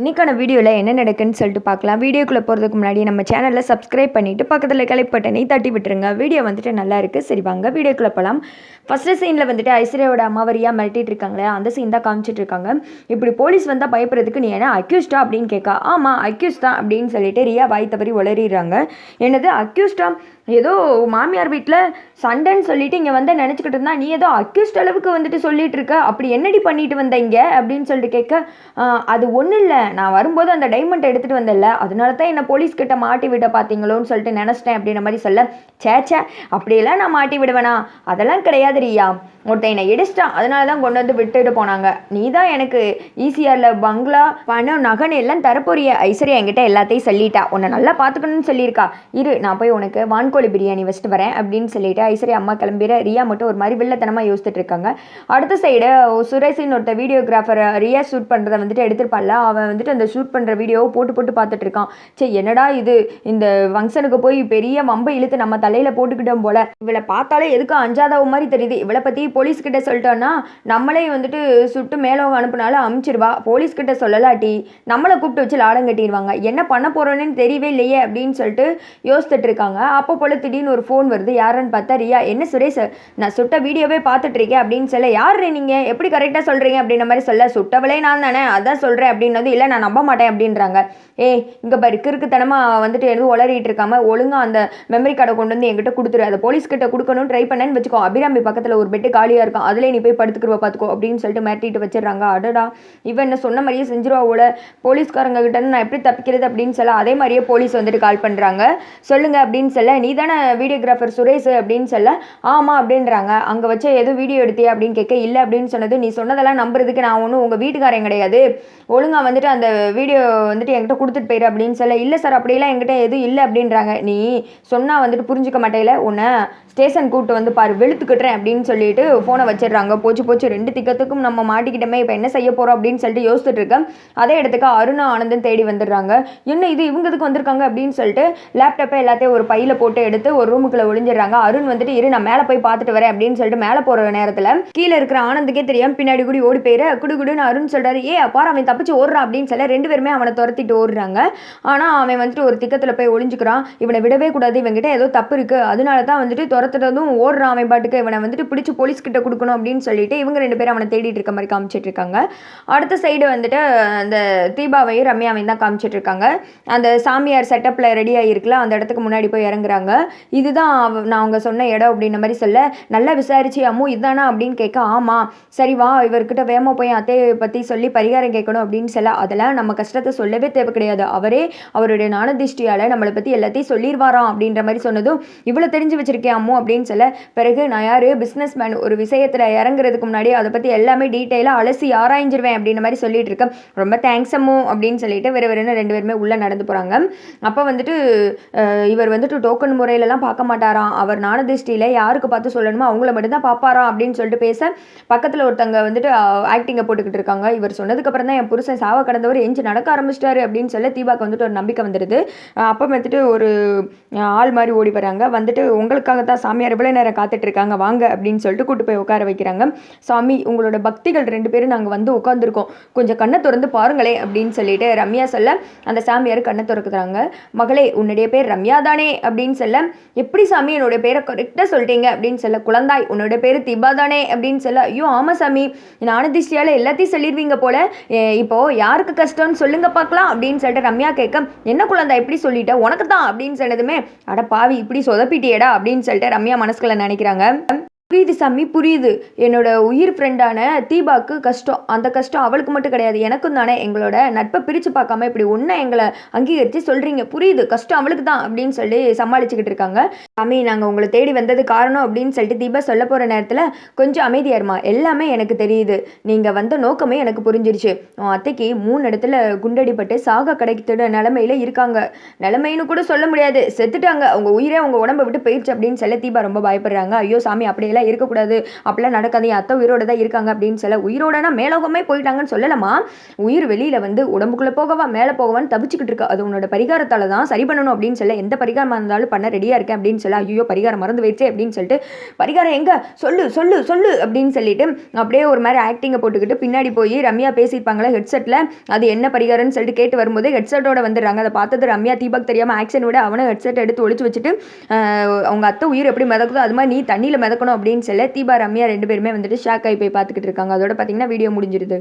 இன்றைக்கான வீடியோவில் என்ன நடக்குன்னு சொல்லிட்டு பார்க்கலாம். வீடியோக்குள்ளே போகிறதுக்கு முன்னாடி நம்ம சேனலில் சப்ஸ்கிரைப் பண்ணிவிட்டு பக்கத்தில் கலைப்பட்டனை தட்டி விட்டுருங்க. வீடியோ வந்துட்டு நல்லா இருக்குது சரி வாங்க வீடியோக்குள்ளே போகலாம் ஃபஸ்ட்டு சீனில் வந்துட்டு ஐஸ்வர்யாவோட அம்மாவரியாக மிரட்டிட்டு இருக்காங்களே அந்த சீன் தான் காமிச்சிட்டு இருக்காங்க. இப்படி போலீஸ் வந்தால் பயப்படுறதுக்கு நீ என்ன அக்யூஸ்டா அப்படின்னு கேட்கா. ஆமாம் அக்யூஸ் தான் அப்படின்னு சொல்லிட்டு ரியா வாய் தவறி உளறிடுறாங்க. என்னது அக்யூஸ்டா ஏதோ மாமியார் வீட்டில் சண்டைன்னு சொல்லிட்டு இங்கே வந்து நினச்சிக்கிட்டு இருந்தா நீ ஏதோ அக்யூஸ்ட் அளவுக்கு வந்துட்டு சொல்லிட்டு இருக்க அப்படி என்னடி பண்ணிட்டு வந்த இங்கே? அப்படின்னு சொல்லிட்டு கேட்க அது ஒன்றும் இல்லை. நான் வரும்போது அந்த டைமண்ட் எடுத்துகிட்டு வந்தேன்ல. அதனால தான் என்னை போலீஸ் கிட்ட மாட்டி விட பார்த்தீங்களோன்னு சொல்லிட்டு நினச்சிட்டேன் அப்படின்ற மாதிரி சொல்ல சேச்சே அப்படியெல்லாம் நான் மாட்டி விடுவேனா? அதெல்லாம் கிடையாது ரியா ஒருத்தன் என்னை இடிச்சிட்டான். அதனால தான் கொண்டு வந்து விட்டுட்டு போனாங்க. நீ தான் எனக்கு ஈசிஆரில் பங்களா பணம் நகன் எல்லாம் தரப்போறிய. ஐஸ்வர்யா என்கிட்ட எல்லாத்தையும் சொல்லிட்டா. உன்னை நல்லா பார்த்துக்கணும்னு சொல்லியிருக்கா. இரு நான் போய் உனக்கு வான்கோழி பிரியாணி வச்சுட்டு வரேன் அப்படின்னு சொல்லிட்டு ஐஸ்வர்யா அம்மா கிளம்பிற ரியா மட்டும் ஒரு மாதிரி வில்லத்தனமாக யோசிச்சுட்டு இருக்காங்க. அடுத்த சைடு சுரேஷின் ஒருத்த வீடியோகிராஃபர் ரியா ஷூட் பண்ணுறத வந்துட்டு எடுத்திருப்பான்ல அவன் வந்துட்டு அந்த ஷூட் பண்ணுற வீடியோவை போட்டு போட்டு பார்த்துட்டு இருக்கான். சரி என்னடா இது? இந்த ஃபங்க்ஷனுக்கு போய் பெரிய மம்பை இழுத்து நம்ம தலையில் போட்டுக்கிட்டோம் போல. இவளை பார்த்தாலே எதுக்கும் அஞ்சாதவ மாதிரி தெரியுது. இவளை பற்றி போலீஸ் கிட்ட சொல்லிட்டோன்னா நம்மளே வந்துட்டு சுட்டு மேலவங்க அனுப்புனாலும் அமுச்சிருவா. போலீஸ் கிட்ட சொல்லலாட்டி நம்மளை கூப்பிட்டு வச்சு லாடம் கட்டிடுவாங்க. என்ன பண்ண போகிறோன்னு தெரியவே இல்லையே அப்படின்னு சொல்லிட்டு யோசித்துட்டு இருக்காங்க. அப்போ போல் திடீர்னு ஒரு ஃபோன் வருது. யாருன்னு பார்த்தா ரியா என்ன சுரேஷ் நான் சுட்ட வீடியோவே பார்த்துட்ருக்கேன் அப்படின்னு சொல்ல யார் நீங்கள் எப்படி கரெக்டாக சொல்கிறீங்க அப்படின்ற மாதிரி சொல்ல சுட்டவளே நான் தானே அதான் சொல்கிறேன் அப்படின்னது இல்லை நான் நம்ப மாட்டேன் அப்படின்றாங்க. ஏய் இங்கே பாரு கிறுக்குத்தனமாக வந்துட்டு எதுவும் உளறிட்டு இருக்காம ஒழுங்காக அந்த மெமரி கார்டை கொண்டு வந்து என்கிட்ட கொடுத்துரு. அதை போலீஸ் கிட்ட கொடுக்கணும்னு ட்ரை பண்ணேன்னு வச்சுக்கோ அபிராமி பக்கத்தில் ஒரு பெட்டு காலியாக இருக்கும் அதிலே நீ போய் படுத்துக்கிறவ பார்த்துக்கோ அப்படின்னு சொல்லிட்டு மிரட்டிட்டு வச்சிடுறாங்க. அடடா இவன் என்ன சொன்ன மாதிரியே செஞ்சிருவா போல. போலீஸ்காரங்க கிட்ட நான் எப்படி தப்பிக்கிறது? அப்படின்னு சொல்ல அதே மாதிரியே போலீஸ் வந்துட்டு கால் பண்ணுறாங்க சொல்லுங்க அப்படின்னு சொல்ல நீ தானே வீடியோகிராஃபர் சுரேஷ் அப்படின்னு சொல்ல ஆமாம் அப்படின்றாங்க. அங்கே வச்சு எதுவும் வீடியோ எடுத்தியா? அப்படின்னு கேட்க இல்லை அப்படின்னு சொன்னது நீ சொன்னதெல்லாம் நம்புறதுக்கு நான் ஒன்றும் உங்கள் வீட்டுக்காரன் கிடையாது. ஒழுங்காக வந்துட்டு அந்த வீடியோ வந்துட்டு என்கிட்ட கொடுத்துட்டு போயிரு அப்படின்னு சொல்ல இல்லை சார் அப்படிலாம் என்கிட்ட எதுவும் இல்லை அப்படின்றாங்க. நீ சொன்னால் வந்துட்டு புரிஞ்சுக்க மாட்டேல உன்னை ஸ்டேஷன் கூப்பிட்டு வந்து பாரு வெளுத்துக்கிட்டுறேன் அப்படின்னு சொல்லிட்டு ஃபோனை வச்சிடுறாங்க. போச்சு போச்சு. ரெண்டு திக்கத்துக்கும் நம்ம மாட்டிக்கிட்டமே. இப்போ என்ன செய்ய போகிறோம் அப்படின்னு சொல்லிட்டு யோசிச்சுட்டு இருக்கேன் அதே இடத்துக்கு அருணா ஆனந்தன் தேடி வந்துடுறாங்க. என்ன இது? இவங்கதுக்கு வந்திருக்காங்க? அப்படின்னு சொல்லிட்டு லேப்டாப்பை எல்லாத்தையும் ஒரு பையில போட்டு எடுத்து ஒரு ரூமுக்குள்ள ஒளிஞ்சிடுறாங்க. அருண் வந்துட்டு இரு நான் மேலே போய் பார்த்துட்டு வரேன் அப்படின்னு சொல்லிட்டு மேலே போகிற நேரத்தில் கீழே இருக்கிற ஆனந்துக்கே தெரியாம பின்னாடி கூடி ஓடி போயிரு. குடு குடுன்னு அருண் சொல்கிறாரு ஏ அப்பார் அவன் தப்பிச்சு ஓடுறான் அப்படின்னு சொல்ல ரெண்டு பேருமே அவனை துரத்திட்டு ஓடுறாங்க. ஆனால் அவன் வந்துட்டு ஒரு திக்கத்தில் போய் ஒளிஞ்சுக்கிறான். இவனை விடவே கூடாது. இவன்கிட்ட ஏதோ தப்பு இருக்கு. அதனால தான் வந்துட்டு துரத்துறதும் ஓடுறான் அவன் பாட்டுக்கு. இவனை வந்துட்டு பிடிச்சி போலீஸ் கிட்ட கொடுக்கணும் அப்படின்னு சொல்லிட்டு இவங்க ரெண்டு பேரும் அவனை தேடிட்டு இருக்க மாதிரி காமிச்சிட்டு இருக்காங்க. அடுத்த சைடு வந்துட்டு அந்த தீபாவையும் ரம்யாவையும் தான் காமிச்சிட்டு இருக்காங்க. அந்த சாமியார் செட்டப்பில் ரெடி ஆகிருக்குல அந்த இடத்துக்கு முன்னாடி போய் இறங்குறாங்க. இதுதான் அவ- நான் அவங்க சொன்ன இடம் அப்படின்ற மாதிரி சொல்ல நல்லா விசாரிச்சு அம்மு இதுதானா அப்படின்னு கேட்க ஆமாம் சரி வா இவர்கிட்ட வேகமாக போய் அத்தையை பற்றி சொல்லி பரிகாரம் கேட்கணும் அப்படின்னு சொல்ல அதெல்லாம் நம்ம கஷ்டத்தை சொல்லவே தேவை கிடையாது. அவரே அவருடைய நாணதிஷ்டியால் நம்மளை பற்றி எல்லாத்தையும் சொல்லிடுவாராம் அப்படின்ற மாதிரி சொன்னதும் இவ்வளோ தெரிஞ்சு வச்சுருக்கேன் அம்மு அப்படின்னு சொல்ல பிறகு நான் யார் பிஸ்னஸ் மேன் ஒரு விஷயத்தில் இறங்குறதுக்கு முன்னாடி அதை பற்றி எல்லாமே டீட்டெயிலாக அலசி ஆராய்ஞ்சிருவேன் அப்படின்ற மாதிரி சொல்லிட்டு இருக்கேன். ரொம்ப தேங்க்ஸ் அம்மு அப்படின்னு சொல்லிட்டு வேறு வேறுன்னு ரெண்டு பேருமே உள்ளே நடந்து போகிறாங்க அப்போ வந்துட்டு இவர் வந்துட்டு டோக்கன் முறையிலலாம் பார்க்க மாட்டாராம். அவர் ஞானதிஷ்டியில் யாருக்கு பார்த்து சொல்லணுமோ அவங்கள மட்டும்தான் பார்ப்பாராம் அப்படின்னு சொல்லிட்டு பேச பக்கத்தில் ஒருத்தங்க வந்துட்டு ஆக்டிங்கை போட்டுக்கிட்டு இருக்காங்க. இவர் சொன்னதுக்கப்புறம் தான் என் புருஷன் சாவ கடந்தவர் எஞ்சி நடக்க ஆரம்பிச்சிட்டாரு அப்படின்னு சொல்லி தீபாக்கு வந்துட்டு ஒரு நம்பிக்கை வந்துடுது அப்போ வந்துட்டு ஒரு ஆள் மாதிரி ஓடி வராங்க. வந்துட்டு உங்களுக்காக தான் சாமியார் இவ்வளோ நேரம் காத்துட்டு இருக்காங்க வாங்க அப்படின்னு சொல்லிட்டு கூட்டு போய் உட்கார வைக்கிறாங்க. சாமி உங்களோட பக்திகள் ரெண்டு பேரும் நாங்கள் வந்து உட்காந்துருக்கோம் கொஞ்சம் கண்ணை திறந்து பாருங்களே அப்படின்னு சொல்லிட்டு ரம்யா சொல்ல அந்த சாமியார் கண்ணை திறக்குறாங்க. மகளே உன்னுடைய பேர் ரம்யா தானே? அப்படின்னு சொல்லி எப்படி சாமி என்னோட பேரை கரெக்டாக சொல்லிட்டீங்க அப்படின்னு சொல்ல குழந்தாய் உன்னோட பேர் திபா தானே? அப்படின்னு சொல்ல ஐயோ ஆமாம் சாமி ஞானதிஷ்டியால் எல்லாத்தையும் சொல்லிடுவீங்க போல. இப்போ யாருக்கு கஷ்டம்னு சொல்லுங்க பார்க்கலாம். அப்படின்னு சொல்லிட்டு ரம்யா கேட்க என்ன குழந்தாய் எப்படி சொல்லிட்ட? உனக்கு தான் அப்படின்னு சொன்னதுமே அட பாவி இப்படி சொதப்பிட்டியடா? அப்படின்னு சொல்லிட்டு ரம்யா மனசுக்குள்ள நினைக்கிறாங்க. புரியுது சாமி புரியுது. என்னோட உயிர் ஃப்ரெண்டான தீபாக்கு கஷ்டம். அந்த கஷ்டம் அவளுக்கு மட்டும் கிடையாது. எனக்கும் தானே எங்களோட நட்பை பிரித்து பார்க்காம இப்படி ஒன்றை எங்களை அங்கீகரித்து சொல்கிறீங்க புரியுது. கஷ்டம் அவளுக்கு தான் அப்படின்னு சொல்லி சமாளிச்சுக்கிட்டு இருக்காங்க. சாமி நாங்கள் உங்களை தேடி வந்தது காரணம் அப்படின்னு சொல்லிட்டு தீபா சொல்ல போகிற நேரத்தில் கொஞ்சம் அமைதியாருமா எல்லாமே எனக்கு தெரியுது. நீங்கள் வந்த நோக்கமே எனக்கு புரிஞ்சிருச்சு. உன் அத்தைக்கு மூணு இடத்துல குண்டடிப்பட்டு சாக கிடைக்கிற நிலமையில இருக்காங்க. நிலமைன்னு கூட சொல்ல முடியாது. செத்துட்டாங்க. அவங்க உயிரே அவங்க உடம்பை விட்டு போயிடுச்சு அப்படின்னு சொல்ல தீபா ரொம்ப பயப்படுறாங்க. ஐயோ சாமி அப்படியெல்லாம் அப்படிலாம் இருக்கக்கூடாது. அப்படிலாம் நடக்காது. என் அத்தை உயிரோட தான் இருக்காங்க அப்படின்னு சொல்ல உயிரோடனா மேலோகமே போயிட்டாங்கன்னு சொல்லலாமா உயிர் வெளியில் வந்து உடம்புக்குள்ளே போகவா மேலே போகவான்னு தவிச்சுக்கிட்டு இருக்கா. அது உன்னோட பரிகாரத்தால் தான் சரி பண்ணணும் அப்படின்னு சொல்ல எந்த பரிகாரமாக இருந்தாலும் பண்ண ரெடியாக இருக்கேன் அப்படின்னு சொல்ல ஐயோ பரிகாரம் மறந்து வைச்சே அப்படின்னு சொல்லிட்டு பரிகாரம் எங்கே? சொல்லு சொல்லு சொல்லு அப்படின்னு சொல்லிட்டு அப்படியே ஒரு மாதிரி ஆக்டிங்கை போட்டுக்கிட்டு பின்னாடி போய் ரம்யா பேசியிருப்பாங்களே ஹெட்செட்டில் அது என்ன பரிகாரம்னு சொல்லிட்டு கேட்டு வரும்போது ஹெட்செட்டோட வந்துடுறாங்க. அதை பார்த்தது ரம்யா தீபக் தெரியாமல் ஆக்ஷன் விட அவனை ஹெட்செட் எடுத்து ஒழிச்சு வச்சுட்டு அவங்க அத்தை உயிர் எப்படி மிதக்குதோ அது மாதிரி நீ தண்ணியில் மிதக்கணும் அப்படின்னு அப்படின்னு சொல்ல தீபா ரம்யா ரெண்டு பேருமே வந்துட்டு ஷாக் ஆகி போய் பார்த்துக்கிட்டு இருக்காங்க. அதோட பார்த்தீங்கன்னா வீடியோ முடிஞ்சிருது.